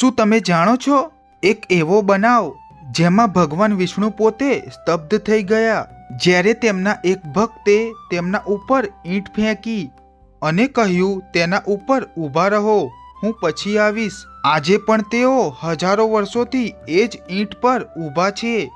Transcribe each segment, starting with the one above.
શું તમે જાણો છો? એક એવો બનાવ જેમાં ભગવાન વિષ્ણુ પોતે સ્તબ્ધ થઈ ગયા. જ્યારે તેમના એક ભક્તે તેમના ઉપર ઈંટ ફેંકી અને કહ્યું, તેના ઉપર ઊભા રહો, હું પછી આવીશ. આજે પણ તેઓ હજારો વર્ષોથી એ જ ઈંટ પર ઊભા છે.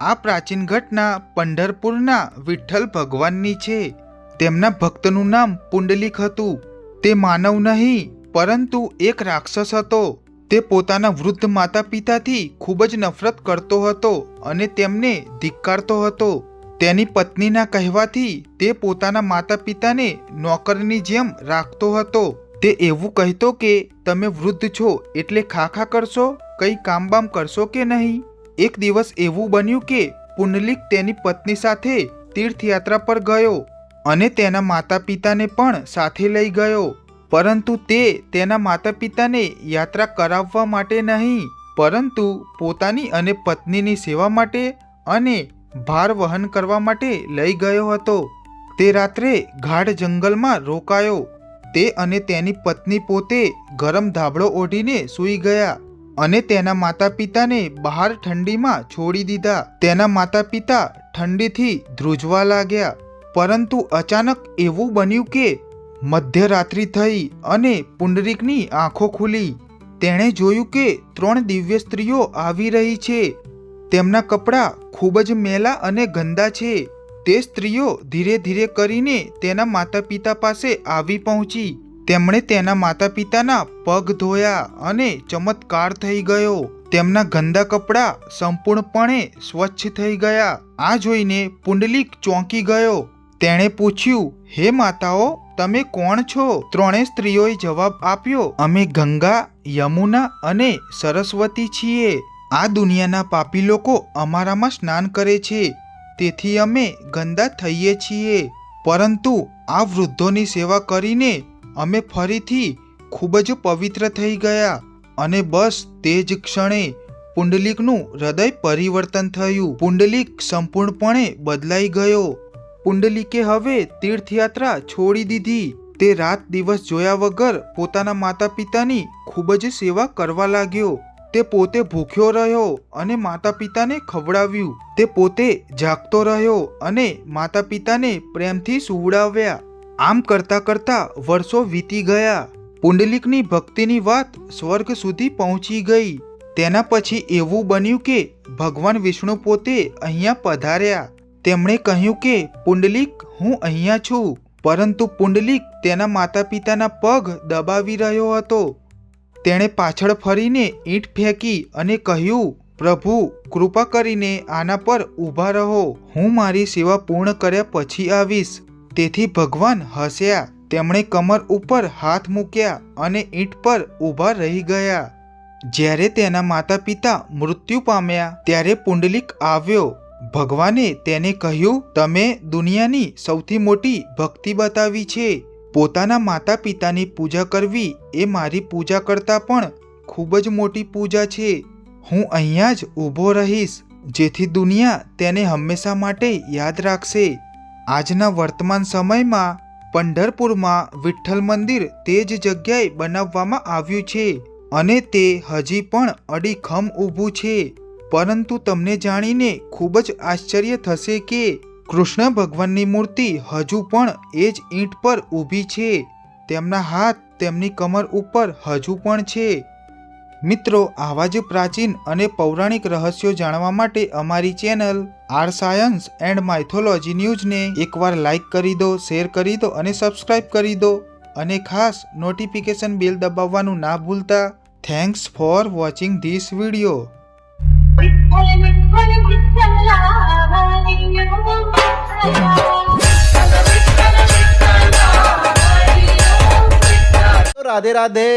આ પ્રાચીન ઘટના પંઢરપુરના વિઠ્ઠલ ભગવાનની છે. તેમના ભક્તનું નામ પુંડલિક હતું. તે માનવ નહીં, પરંતુ એક રાક્ષસ હતો. તે પોતાના વૃદ્ધ માતા પિતાથી ખૂબ જ નફરત કરતો હતો અને તેમને ધિક્કારતો હતો. તેની પત્નીના કહેવાથી તે પોતાના માતા પિતાને નોકરની જેમ રાખતો હતો. તે એવું કહેતો કે, તમે વૃદ્ધ છો એટલે ખાખા કરશો, કંઈ કામબામ કરશો કે નહીં? એક દિવસ એવું બન્યું કે પુંડલિક તેની પત્ની સાથે તીર્થયાત્રા પર ગયો અને તેના માતા પિતાને પણ સાથે લઈ ગયો. પરંતુ તે તેના માતા પિતાને યાત્રા કરાવવા માટે નહીં, પરંતુ પોતાની અને પત્નીની સેવા માટે અને ભાર વહન કરવા માટે લઈ ગયો હતો. તે રાત્રે ગાઢ જંગલમાં રોકાયો. તે અને તેની પત્ની પોતે ગરમ ધાબળો ઓઢીને સૂઈ ગયા અને તેના માતા પિતાને બહાર ઠંડીમાં છોડી દીધા. તેના માતા પિતા ઠંડીથી ધ્રુજવા લાગ્યા, પરંતુ અચાનક એવું બન્યું કે મધ્યરાત્રિ થઈ અને પુંડરીકની આંખો ખુલી. તેણે જોયું કે ત્રણ દિવ્ય સ્ત્રીઓ આવી રહી છે. તેમના કપડાં ખૂબ જ મેલા અને ગંદા છે. તે સ્ત્રીઓ ધીરે ધીરે કરીને તેના માતા પિતા પાસે આવી પહોંચી. તેમણે તેના માતા પિતાના પગ ધોયા અને ચમત્કાર થઈ ગયો. તેમના ગંદા કપડાં સંપૂર્ણપણે સ્વચ્છ થઈ ગયા. આ જોઈને પુંડલિક ચોંકી ગયો. તેણે પૂછ્યું, હે માતાઓ, તમે કોણ છો? ત્રણે સ્ત્રીઓએ જવાબ આપ્યો, અમે ગંગા, યમુના અને સરસ્વતી છીએ. આ દુનિયાના પાપી લોકો અમારામાં સ્નાન કરે છે. તેથી અમે ગંદા થઈએ છીએ. પરંતુ આ વૃદ્ધોની સેવા કરીને અમે ફરીથી ખૂબ જ પવિત્ર થઈ ગયા. અને બસ તે જ ક્ષણે પુંડલિકનું હૃદય પરિવર્તન થયું. પુંડલિક સંપૂર્ણપણે બદલાઈ ગયો. પુંડલિકે હવે તીર્થયાત્રા છોડી દીધી? તે રાત દિવસ જોયા વગર પોતાના માતા પિતાની ખૂબ જ સેવા કરવા લાગ્યો. તે પોતે ભૂખ્યો રહ્યો અને માતા પિતાને ખવડાવ્યું. તે પોતે જાગતો રહ્યો અને માતા પિતાને પ્રેમથી સુવડાવ્યા. આમ કરતા કરતા વર્ષો વીતી ગયા. પુંડલિકની ભક્તિની વાત સ્વર્ગ સુધી પહોંચી ગઈ. તેના પછી એવું બન્યું કે ભગવાન વિષ્ણુ પોતે અહીંયા પધાર્યા. તેમણે કહ્યું કે, પુંડલિક, હું અહીંયા છું. પરંતુ પુંડલિક તેના માતા પિતાના પગ દબાવી રહ્યો હતો. તેણે પાછળ ફરીને ઈંટ ફેંકી અને કહ્યું, પ્રભુ, કૃપા કરીને આના પર ઊભા રહો. હું મારી સેવા પૂર્ણ કર્યા પછી આવીશ. તેથી ભગવાન હસ્યા. તેમણે કમર ઉપર હાથ મૂક્યા અને ઈંટ પર ઊભા રહી ગયા. જ્યારે તેના માતા પિતા મૃત્યુ પામ્યા, ત્યારે પુંડલિક આવ્યો. ભગવાને તેને કહ્યું, તમે દુનિયાની સૌથી મોટી ભક્તિ બતાવી છે. પોતાના માતા પિતાની પૂજા કરવી એ મારી પૂજા કરતાં પણ ખૂબ જ મોટી પૂજા છે. હું અહીંયા જ ઊભો રહીશ, જેથી દુનિયા તેને હંમેશા માટે યાદ રાખશે. આજના વર્તમાન સમયમાં પંઢરપુરમાં વિઠ્ઠલ મંદિર તે જ જગ્યાએ બનાવવામાં આવ્યું છે અને તે હજી પણ અડીખમ ઊભું છે. પરંતુ તમને જાણીને ખૂબ જ આશ્ચર્ય થશે કે કૃષ્ણ ભગવાનની મૂર્તિ હજુ પણ એ જ ઈંટ પર ઊભી છે. તેમના હાથ તેમની કમર ઉપર હજુ પણ છે. મિત્રો, આવા જ પ્રાચીન અને પૌરાણિક રહસ્યો જાણવા માટે અમારી channel R science and mythology ન્યૂઝને એકવાર લાઈક કરી દો, શેર કરી દો અને સબસ્ક્રાઇબ કરી દો. અને ખાસ નોટિફિકેશન બેલ દબાવવાનું ના ભૂલતા. Thanks for watching this video. Radhe Radhe.